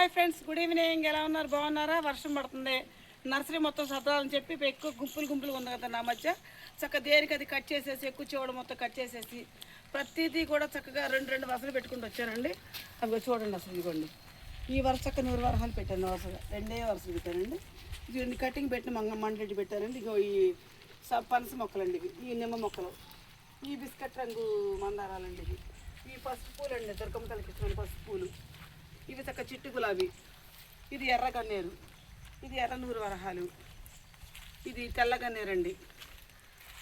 Hi friends good evening. ఎలా ఉన్నారు? బాగున్నారా? వర్షం పడుతుంది. నర్సరీ మొత్తం సర్దాలని చెప్పి ఎక్కువ గుంపులు గుంపులు ఉంది కదా నా మధ్య. చక్కగా దేనికి అది కట్ చేసేసి ఎక్కువ చూడ మొత్తం కట్ చేసేసి ప్రతిదీ కూడా చక్కగా రెండు రెండు వరుసలు పెట్టుకుంటూ వచ్చానండి అవి చూడండి అసలు ఇదిగోండి. ఈ వరుస చక్క నూరు వరహాలు పెట్టాను. వరుసగా రెండే వరుసలు పెట్టానండి. దీన్ని కటింగ్ పెట్టిన మంగ మండెట్టి పెట్టానండి. ఇగో ఈ పనస మొక్కలండి ఇవి. ఈ నిమ్మ మొక్కలు. ఈ బిస్కెట్ రంగు మందారాలండి ఇవి. ఈ పసుపు పూలండి దుర్గమ్మ తలకి ఇచ్చిన చిట్టు గులాబీ ఇది ఎర్ర గన్నేరు. ఇది ఎర్ర నూరు వరహాలు. ఇది తెల్ల గన్నేరు అండి.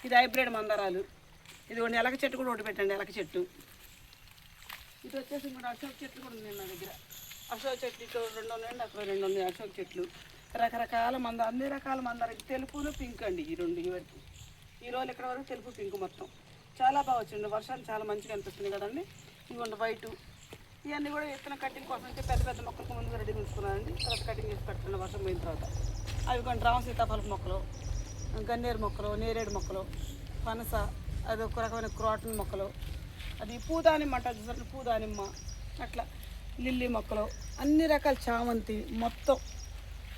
ఇది హైబ్రిడ్ మందారాలు. ఇది ఒకటి ఎలక చెట్టు కూడా ఒకటి పెట్టండి ఎలక చెట్టు. ఇది వచ్చేసి ఇంకోటి అశోక్ చెట్లు కూడా ఉన్నాయి నా దగ్గర. అశోక్ చెట్లు ఇటు రెండు ఉన్నాయండి అక్కడ రెండు ఉన్నాయి అశోక్ చెట్లు. రకరకాల మంద అన్ని రకాల మందారం ఇది తెలుపును పింక్ అండి ఈ రెండు ఇవరికి ఈ రోజు ఇక్కడ వరకు తెలుపు పింక్ మొత్తం. చాలా బాగా వచ్చింది. వర్షాలు చాలా మంచిగా అనిపిస్తుంది కదండి. ఇవ్వండి వైటు. ఇవన్నీ కూడా విత్తన కటింగ్ కోసం పెద్ద పెద్ద మొక్కలకు ముందుగా రెడీ ఉంచుకున్నానండి తర్వాత కటింగ్ చేసి పెట్టండి వర్షం పోయిన తర్వాత. అవి కొన్ని రామ సీతాఫలపు మొక్కలు గన్నేరు మొక్కలు నేరేడు మొక్కలు పనస అది ఒక రకమైన క్రాటన్ మొక్కలు అది పూదానిమ్మ అంటారు చూసారు? పూదానిమ్మ అట్లా లిల్లీ మొక్కలు అన్ని రకాల చామంతి మొత్తం.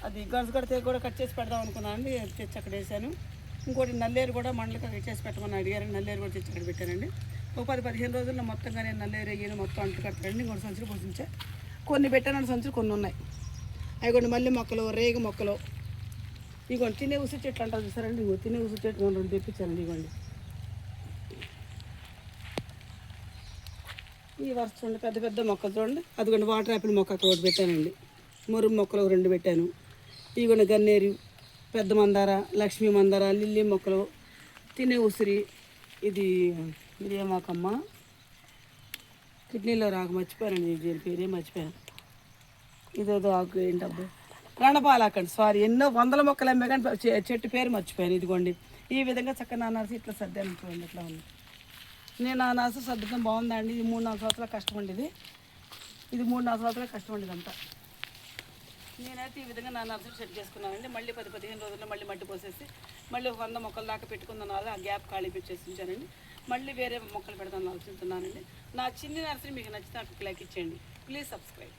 అది గన్స్ కడితే కూడా కట్ చేసి పెడదాం అనుకున్నాను అండి తెచ్చి అక్కడ వేసాను ఇంకోటి నల్లేరు కూడా మండలికి కట్ చేసి పెట్టమని అడిగారు నల్లేరు కూడా తెచ్చి అక్కడ పెట్టానండి. ఒక పది పదిహేను రోజుల్లో మొత్తంగా నేను నల్లేరు అయ్యాను మొత్తం అంటు కట్టండి ఇంకోటి సంచులు పోషించే. కొన్ని పెట్టాను సంచులు కొన్ని ఉన్నాయి. అవి కొన్ని మల్లె మొక్కలు రేగ మొక్కలు. ఇగోండి తినే ఉసిరి చెట్లు అంటారు చూసారండి? ఇంకో తినే ఉసిరి చెట్లు కొన్ని రెండు తెప్పించానండి ఇగోండి. ఈ వరుస చూడండి పెద్ద పెద్ద మొక్కలు చూడండి. అదిగోండి వాటర్ యాపిల్ మొక్క అక్కడ ఒకటి పెట్టానండి. మురుగు మొక్కలు రెండు పెట్టాను. ఇదిగోండి గన్నేరు పెద్ద మందార లక్ష్మీ మందార లిల్లీ మొక్కలు తినే ఉసిరి. ఇది ఇదే మాకమ్మ కిడ్నీలో రాక మర్చిపోయానండి దీని పేరే మర్చిపోయాను. ఇదేదో ఆకు ఏంటబ్బా? రణపాలాకండి సారీ. ఎన్నో వందల మొక్కలు అమ్మే కానీ చె- చెట్టు పేరు మర్చిపోయాను ఇదిగోండి. ఈ విధంగా చక్కగా నానాసి ఇట్లా సర్దాను చూడండి ఇట్లా ఉంది. నేను ఆ నాసు సర్దడం బాగుందండి ఇది మూడు నాలుగు సంవత్సరాలు కష్టం ఉండేది ఇది. మూడు నాలుగు సంవత్సరాలు కష్టపడింది అంతా నేనైతే ఈ విధంగా నా నర్సరీ సెట్ చేసుకున్నానండి. మళ్ళీ పది పదిహేను రోజుల్లో మళ్ళీ మట్టి పోసేసి మళ్ళీ ఒక వంద మొక్కల దాకా పెట్టుకుందాం ఆ గ్యాప్ ఖాళీ పెట్టేసి ఉంచానండి. మళ్ళీ వేరే మొక్కలు పెడదాం ఆలోచిస్తున్నానండి. నా చిన్ని నర్సరీ మీకు నచ్చితే నాకు లైక్ ఇచ్చేయండి. Please subscribe.